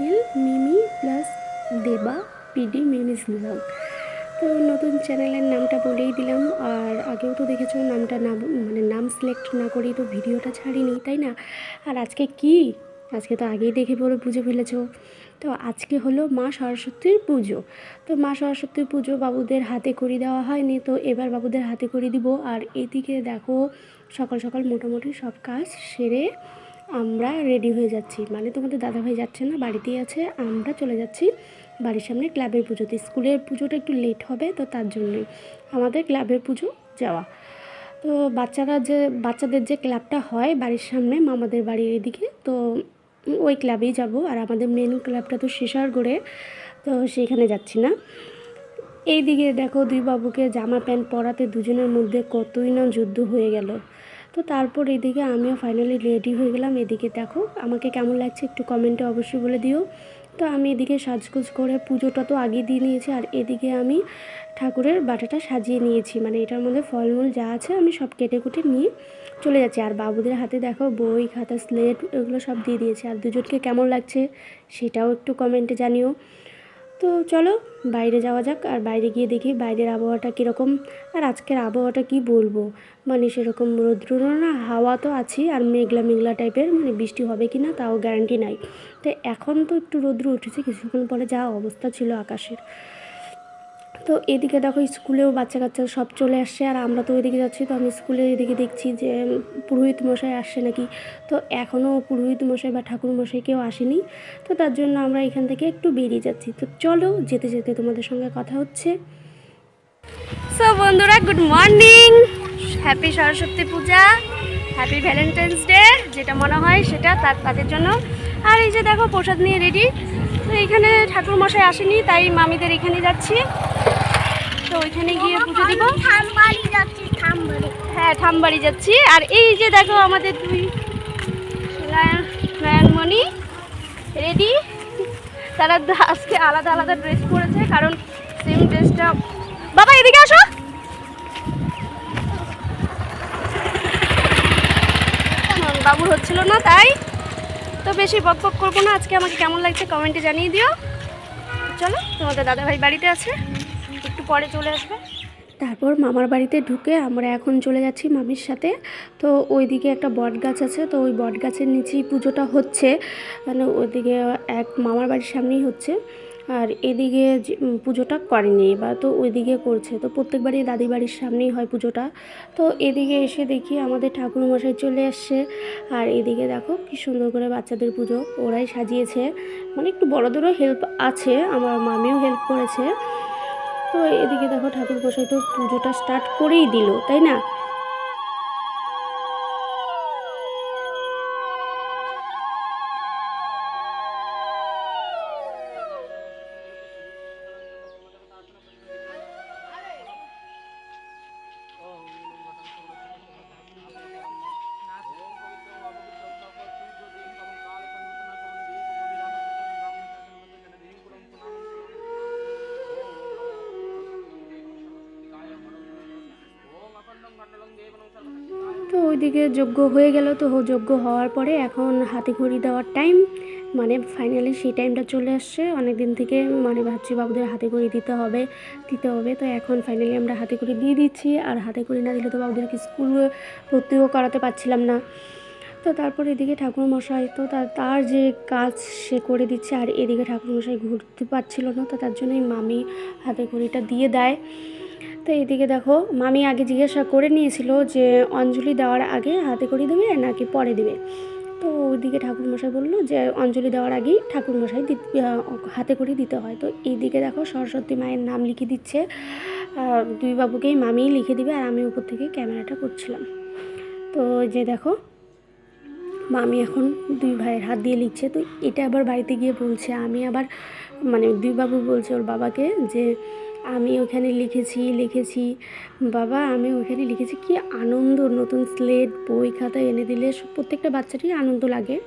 Channel Mimi plus দেবা, PD Mimi's blog তো নতুন চ্যানেলের নামটা বলেই দিলাম, আর আগেও তো দেখেছ নামটা না মানে নাম সিলেক্ট না করেই তো ভিডিওটা ছাড়িনি, তাই না? আর আজকে কি? আজকে তো আগেই দেখে বলে বুঝে ফেলেছ। তো আজকে হলো মা সরস্বতীর পুজো। তো মা সরস্বতীর পুজো বাবুদের হাতে করি দেওয়া হয়নি, তো এবার বাবুদের হাতে করি দিব। আর এদিকে দেখো, সকাল সকাল মোটামুটি সব কাজ সেরে আমরা রেডি হয়ে যাচ্ছি। মানে তোমাদের দাদাভাই যাচ্ছে না, বাড়িতেই আছে। আমরা চলে যাচ্ছি বাড়ির সামনে ক্লাবের পুজোতে। স্কুলের পুজোটা একটু লেট হবে, তো তার জন্যই আমাদের ক্লাবের পুজো যাওয়া। তো বাচ্চারা যে, বাচ্চাদের যে ক্লাবটা হয় বাড়ির সামনে, মামাদের বাড়ির এদিকে, তো ওই ক্লাবেই যাব। আর আমাদের মেন ক্লাবটা তো শেষারগড়ে, তো সেইখানে যাচ্ছি না। এই দিকে দেখো দুই বাবুকে জামা প্যান্ট পরাতে দুজনের মধ্যে কতই না যুদ্ধ হয়ে গেল। তো তারপর এদিকে আমিও ফাইনালি রেডি হয়ে গেলাম। এদিকে দেখো, আমাকে কেমন লাগছে একটু কমেন্টে অবশ্যই বলে দিও। তো আমি এদিকে সাজগোজ করে পুজোটা তো আগে দিয়ে নিয়েছি, আর এদিকে আমি ঠাকুরের বাটাটা সাজিয়ে নিয়েছি। মানে এটার মধ্যে ফলমূল যা আছে আমি সব কেটে কুটে নিয়ে চলে যাচ্ছি। আর বাবুদের হাতে দেখো, বই, খাতা স্লেট এগুলো সব দিয়ে দিয়েছি। আর দুজনকে কেমন লাগছে সেটাও একটু কমেন্টে জানিও। তো চলো বাইরে যাওয়া যাক আর বাইরে গিয়ে দেখি বাইরের আবহাওয়াটা কীরকম আর আজকের আবহাওয়াটা কি বলব? মানে সেরকম রৌদ্র না, হাওয়া তো আছেই আর মেঘলা মেঘলা টাইপের মানে বৃষ্টি হবে কি না তাও গ্যারান্টি নাই। তো এখন তো একটু রৌদ্র উঠেছে, কিছুক্ষণ পরে যা অবস্থা ছিল আকাশের। তো এদিকে দেখো স্কুলেও বাচ্চা কাচ্চা সব চলে আসছে আর আমরা তো ওইদিকে যাচ্ছি, তো আমি স্কুলের এদিকে দেখছি যে পুরোহিত মশাই আসছে নাকি। তো এখনও পুরোহিত মশাই বা ঠাকুর মশাই কেউ আসেনি, তো তার জন্য আমরা এখান থেকে একটু বেরিয়ে যাচ্ছি। তো চলো যেতে যেতে তোমাদের সঙ্গে কথা হচ্ছে। সো বন্ধুরা good morning happy Saraswati Puja happy Valentine's day যেটা মনে হয় সেটা তার তাদের জন্য। আর এই যে দেখো প্রসাদ নিয়ে রেডি তো এইখানে ঠাকুর মশাই আসেনি, তাই মামিদের এখানে যাচ্ছি। তো ওইখানে গিয়ে পুজো দিব। থামবাড়ি যাচ্ছি থামবাড়ি। হ্যাঁ ঠামবাড়ি যাচ্ছি। আর এই যে দেখো আমাদের দুই নয়ন নয়নমণি রেডি। তারা আজকে আলাদা আলাদা ড্রেস পরেছে কারণ সেম ড্রেসটা বাবা এদিকে আসো। বাবুর হচ্ছিল না তাই। তো বেশি বক বক করব না। আজকে আমাকে কেমন লাগছে কমেন্টে জানিয়ে দিও। চলো তোমাদের দাদাভাই বাড়িতে আছে। একটু পরে চলে আসবে? তারপর মামার বাড়িতে ঢুকে আমরা এখন চলে যাচ্ছি মামির সাথে। তো ওইদিকে একটা বট গাছ আছে, তো ওই বট গাছের নিচেই পুজোটা হচ্ছে। মানে ওইদিকে এক মামার বাড়ির সামনেই হচ্ছে। আর এদিকে পুজোটা করেনি এবার তো ওইদিকে করছে। তো প্রত্যেকবারই দাদি বাড়ির সামনেই হয় পুজোটা। তো এদিকে এসে দেখি আমাদের ঠাকুর মশাই চলে আসছে। আর এদিকে দেখো কি সুন্দর করে বাচ্চাদের পুজো ওরাই সাজিয়েছে। মানে একটু বড়দেরও হেল্প আছে, আমার মামিও হেল্প করেছে। তো এদিকে দেখো ঠাকুর প্রসাদ তো পুজোটা স্টার্ট করেই দিল তাই না? ওইদিকে যজ্ঞ হয়ে গেল তো যজ্ঞ হওয়ার পরে এখন হাতে ঘড়ি দেওয়ার টাইম মানে ফাইনালি সেই টাইমটা চলে আসছে। অনেক দিন থেকে মানে ভাবছি বাবুদের হাতে ঘড়ি দিতে হবে দিতে হবে। তো এখন ফাইনালি আমরা হাতে ঘড়ি দিয়ে দিচ্ছি। আর হাতে ঘড়ি না দিলে তো বাবুদেরকে স্কুল ভর্তিও করাতে পারছিলাম না। তো তারপর এদিকে ঠাকুর মশাই তো তার তার যে কাজ সে করে দিচ্ছে। আর এদিকে ঠাকুর মশাই ঘুরতে পারছিল না, তো তার জন্যই মামি হাতে ঘড়িটা দিয়ে দেয়। তো এদিকে দেখো, মামি আগে জিজ্ঞাসা করে নিয়েছিল যে অঞ্জলি দেওয়ার আগে হাতে করে দেবে নাকি পরে দেবে? তো ওইদিকে ঠাকুরমশাই বলল যে অঞ্জলি দেওয়ার আগেই ঠাকুরমশাই হাতে করে দিতে হয়। তো এইদিকে দেখো সরস্বতী মায়ের নাম লিখে দিচ্ছে। দুই বাবুকেই মামিই লিখে দিবে আর আমি উপর থেকে ক্যামেরাটা করছিলাম। তো যে দেখো, মামি এখন দুই ভাইয়ের হাত দিয়ে লিখছে। তো এটা আবার বাড়িতে গিয়ে বলছে, আমি আবার মানে দুই বাবু বলছে ওর বাবাকে যে আমি ওখানে লিখেছি লিখেছি। বাবা, আমি ওখানে লিখেছি, কি আনন্দ। নতুন স্লেট বই, খাতা এনে দিলে প্রত্যেকটা বাচ্চারই আনন্দ লাগে।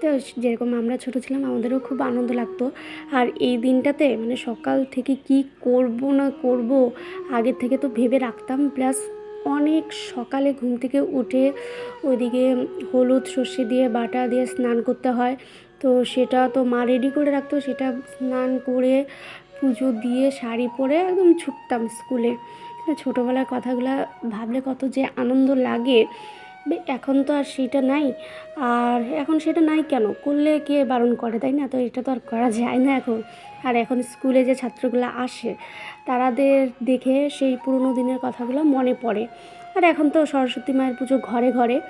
তো যেরকম আমরা ছোট ছিলাম, আমাদেরও খুব আনন্দ লাগতো। আর এই দিনটাতে মানে সকাল থেকে কি করব না করব, আগের থেকে তো ভেবে রাখতাম। প্লাস অনেক সকালে ঘুম থেকে উঠে ওইদিকে হলুদ সর্ষে দিয়ে বাটা দিয়ে স্নান করতে হয়। তো সেটা তো মা রেডি করে রাখতো, সেটা স্নান করে পুজো দিয়ে শাড়ি পরে একদম ছুটতাম স্কুলে। ছোটোবেলার কথাগুলো ভাবলে কত যে আনন্দ লাগে। এখন তো আর সেটা নাই। আর এখন সেটা নাই কেন? করলে কে বারণ করে, তাই না? তো এটা তো আর করা যায় না এখন। আর এখন স্কুলে যে ছাত্রগুলো আসে, তারাদের দেখে সেই পুরনো দিনের কথাগুলো মনে পড়ে। আর এখন তো সরস্বতী মায়ের পুজো ঘরে ঘরে।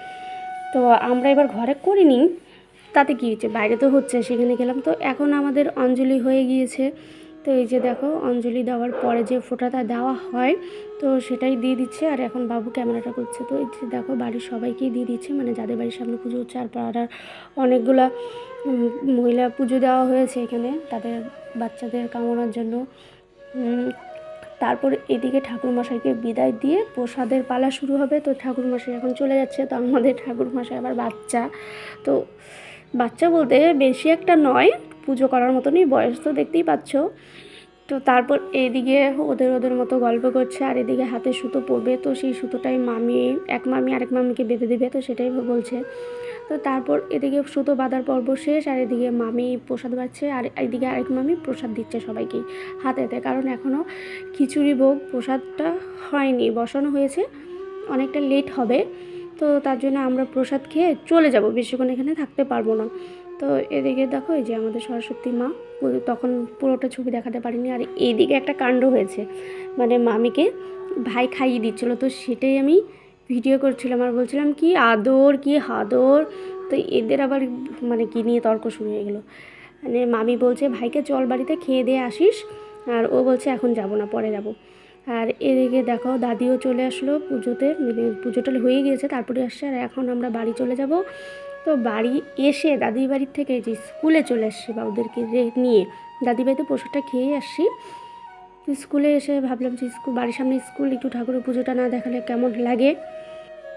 তো আমরা এবার ঘরে করিনি। তাতে কী হচ্ছে বাইরে তো হচ্ছে, সেখানে গেলাম। তো এখন আমাদের অঞ্জলি হয়ে গিয়েছে। তো এই যে দেখো, অঞ্জলি দেওয়ার পরে যে ফোটাটা দেওয়া হয়, তো সেটাই দিয়ে দিচ্ছে। আর এখন বাবু ক্যামেরাটা করছে। তো এই যে দেখো, বাড়ির সবাইকেই দিয়ে দিচ্ছে। মানে যাদের বাড়ির সামনে পুজো হচ্ছে, আর পাড়ার অনেকগুলা মহিলা পুজো দেওয়া হয়েছে এখানে, তাদের বাচ্চাদের কামনার জন্য। তারপর এদিকে ঠাকুরমশাইকে বিদায় দিয়ে প্রসাদের পালা শুরু হবে। তো ঠাকুরমশাই এখন চলে যাচ্ছে। তো আমাদের ঠাকুরমশাই আবার বাচ্চা। তো বাচ্চা বলতে বেশি একটা নয় পুজো করার মতনই বয়স তো দেখতেই পাচ্ছ। তো তারপর এদিকে ওদের ওদের মতো গল্প করছে, আর এদিকে হাতে সুতো পড়বে তো সেই সুতোটাই মামি, এক মামি আরেক মামিকে বেঁধে দিবে, তো সেটাই বলছে। তো তারপর এদিকে সুতো বাঁধার পর্ব শেষ, আর এদিকে মামি প্রসাদ বাড়ছে, আর এদিকে আরেক মামি প্রসাদ দিচ্ছে সবাইকেই হাতে হাতে, কারণ এখনও খিচুড়ি ভোগ প্রসাদটা হয়নি, বসানো হয়েছে, অনেকটা লেট হবে। তো তার জন্য আমরা প্রসাদ খেয়ে চলে যাব। বেশিক্ষণ এখানে থাকতে পারব না। তো এদিকে দেখো, এই যে আমাদের সরস্বতী মা তখন পুরোটা ছবি দেখাতে পারিনি। আর এইদিকে একটা কাণ্ড হয়েছে। মানে মামিকে ভাই খাইয়ে দিচ্ছিল। তো সেটাই আমি ভিডিও করছিলাম আর বলছিলাম, কি আদর, কি হাদর? তো এদের আবার মানে কি নিয়ে তর্ক শুরু হয়ে গেলো। মানে মামি বলছে, ভাইকে চল বাড়িতে খেয়ে দিয়ে আসিস। আর ও বলছে, এখন যাব না, পরে যাব। আর এদিকে দেখো দাদিও চলে আসলো পুজোতে মানে পুজোটা হয়ে গিয়েছে, তারপরে আসছে আর এখন আমরা বাড়ি চলে যাব। তো বাড়ি এসে দাদির বাড়ির থেকে যে স্কুলে চলে আসছি বা ওদেরকে রে- নিয়ে দাদি বাড়িতে প্রসাদটা খেয়ে আসছি। স্কুলে এসে ভাবলাম যে স্কুল বাড়ির সামনে স্কুল, একটু ঠাকুরের পুজোটা না দেখালে কেমন লাগে?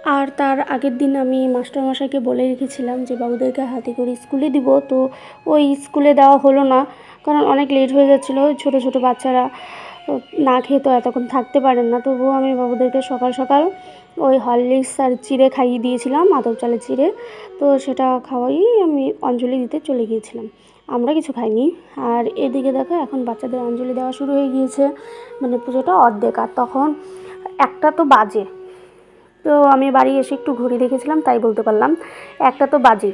আর তার আগের দিন আমি মাস্টারমশাইকে বলে রেখেছিলাম যে বাবুদেরকে হাতে করে স্কুলে দিব, তো ওই স্কুলে দেওয়া হলো না। কারণ অনেক লেট হয়ে যাচ্ছিল, ছোট ছোট বাচ্চারা। না খেয়ে তো এতক্ষণ থাকতে পারেন না। তবুও আমি বাবুদেরকে সকাল সকাল ওই হরলিক্স আর চিড়ে খাইয়ে দিয়েছিলাম আদব চালের চিড়ে। তো সেটা খাওয়াই আমি অঞ্জলি দিতে চলে গিয়েছিলাম। আমরা কিছু খাইনি। আর এদিকে দেখো এখন বাচ্চাদের অঞ্জলি দেওয়া শুরু হয়ে গিয়েছে। মানে পুজোটা অর্ধেক। আর তখন একটা তো বাজে। তো আমি বাড়ি এসে একটু ঘুরে দেখেছিলাম, তাই বলতে পারলাম। একটা তো বাজে।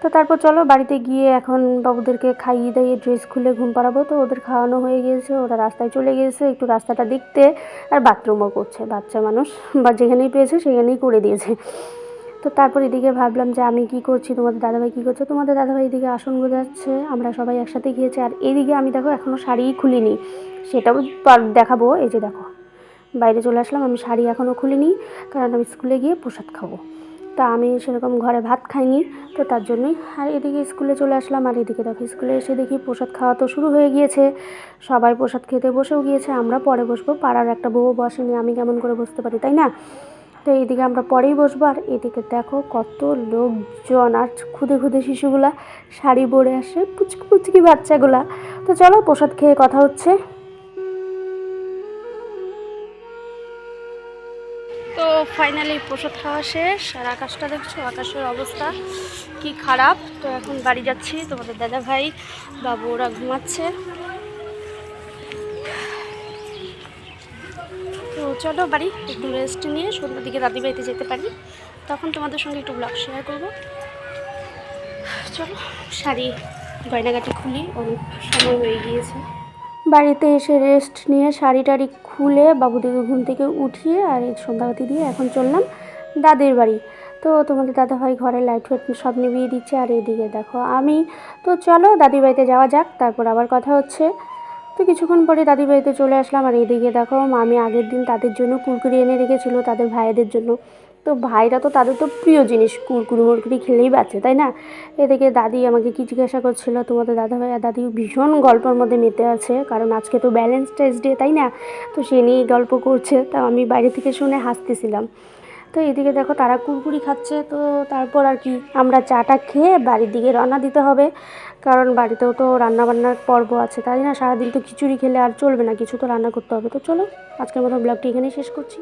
তো তারপর চলো বাড়িতে গিয়ে এখন বাবুদেরকে খাইয়ে দাইয়ে ড্রেস খুলে ঘুম পাড়াবো। তো ওদের খাওয়ানো হয়ে গিয়েছে, ওরা রাস্তায় চলে গিয়েছে একটু রাস্তাটা দেখতে। আর বাথরুমও করছে, বাচ্চা মানুষ, বা যেখানেই পেয়েছে সেখানেই করে দিয়েছে। তো তারপর এদিকে ভাবলাম যে আমি কি করছি, তোমাদের দাদাভাই কী করছে? তোমাদের দাদাভাই এদিকে আসন গোজাচ্ছে আমরা সবাই একসাথে গিয়েছি। আর এদিকে আমি দেখো এখনও শাড়িই খুলিনি, সেটাও দেখাবো। এই যে দেখো, বাইরে চলে আসলাম, আমি শাড়ি এখনও খুলিনি, কারণ আমি স্কুলে গিয়ে প্রসাদ খাব। তা আমি সেরকম ঘরে ভাত খাইনি, তো তার জন্যই। আর এদিকে স্কুলে চলে আসলাম, আর এদিকে দেখো স্কুলে এসে দেখি প্রসাদ খাওয়া তো শুরু হয়ে গিয়েছে। সবাই প্রসাদ খেতে বসেও গিয়েছে, আমরা পরে বসবো। পাড়ার একটা বউ বসেনি, আমি কেমন করে বসতে পারি, তাই না? তো এইদিকে আমরা পরেই বসবো, আর এদিকে দেখো কত লোকজন, আর খুদে খুদে শিশুগুলা, শাড়ি পরে আসে, পুচকি পুচকি বাচ্চাগুলা। তো চলো প্রসাদ খেয়ে কথা হচ্ছে। ফাইনালি প্রসাদ খাওয়া শেষ, আর আকাশটা দেখছ, আকাশের অবস্থা কি খারাপ। তো এখন বাড়ি যাচ্ছি, তোমাদের দাদা ভাই, বাবু ওরা ঘুমাচ্ছে। তো চলো বাড়ি, একটু রেস্ট নিয়ে সন্ধ্যার দিকে দাদি বাড়িতে যেতে পারি। তখন তোমাদের সঙ্গে একটু ব্লগ শেয়ার করব। চলো, শাড়ি গয়নাগাটি খুলি, অনেক সময় হয়ে গিয়েছে। বাড়িতে এসে রেস্ট নিয়ে শাড়ি টাড়ি খুলে বাবুদিকে ঘুম থেকে উঠিয়ে আর এই সন্ধ্যাবাতি দিয়ে এখন চললাম দাদির বাড়ি। তো তোমাদের দাদাভাই ঘরে লাইট ফাইট সব নিভিয়ে দিচ্ছে আর এদিকে দেখো আমি। তো চলো দাদির বাড়িতে যাওয়া যাক, তারপর আবার কথা হচ্ছে। তো কিছুক্ষণ পরে দাদি বাড়িতে চলে আসলাম আর এদিকে দেখো আমি আগের দিন তাদের জন্য কুরকুরি এনে রেখেছিলো, তাদের ভাইদের জন্য। তো ভাইরা তো তাদের তো প্রিয় জিনিস, কুরকুরি মুরকুরি খেলেই বাঁচে, তাই না? এদিকে দাদি আমাকে কি জিজ্ঞাসা করছিল, তোমাদের দাদা ভাই আর দাদি ভীষণ গল্পের মধ্যে মেতে আছে, কারণ আজকে তো ব্যালেন্স টেস্ট ডে তাই না? তো সে নিয়েই গল্প করছে, তা আমি বাইরে থেকে শুনে হাসতেছিলাম। তো এদিকে দেখো তারা কুরকুরি খাচ্ছে, তো তারপর আর কি, আমরা চাটা খেয়ে বাড়ির দিকে রওনা দিতে হবে, কারণ বাড়িতেও তো রান্না বান্নার পর্ব আছে, তাই না? সারাদিন তো খিচুড়ি খেলে আর চলবে না, কিছু তো রান্না করতে হবে। তো চলো, আজকের মতো ব্লগটি এখানেই শেষ করছি।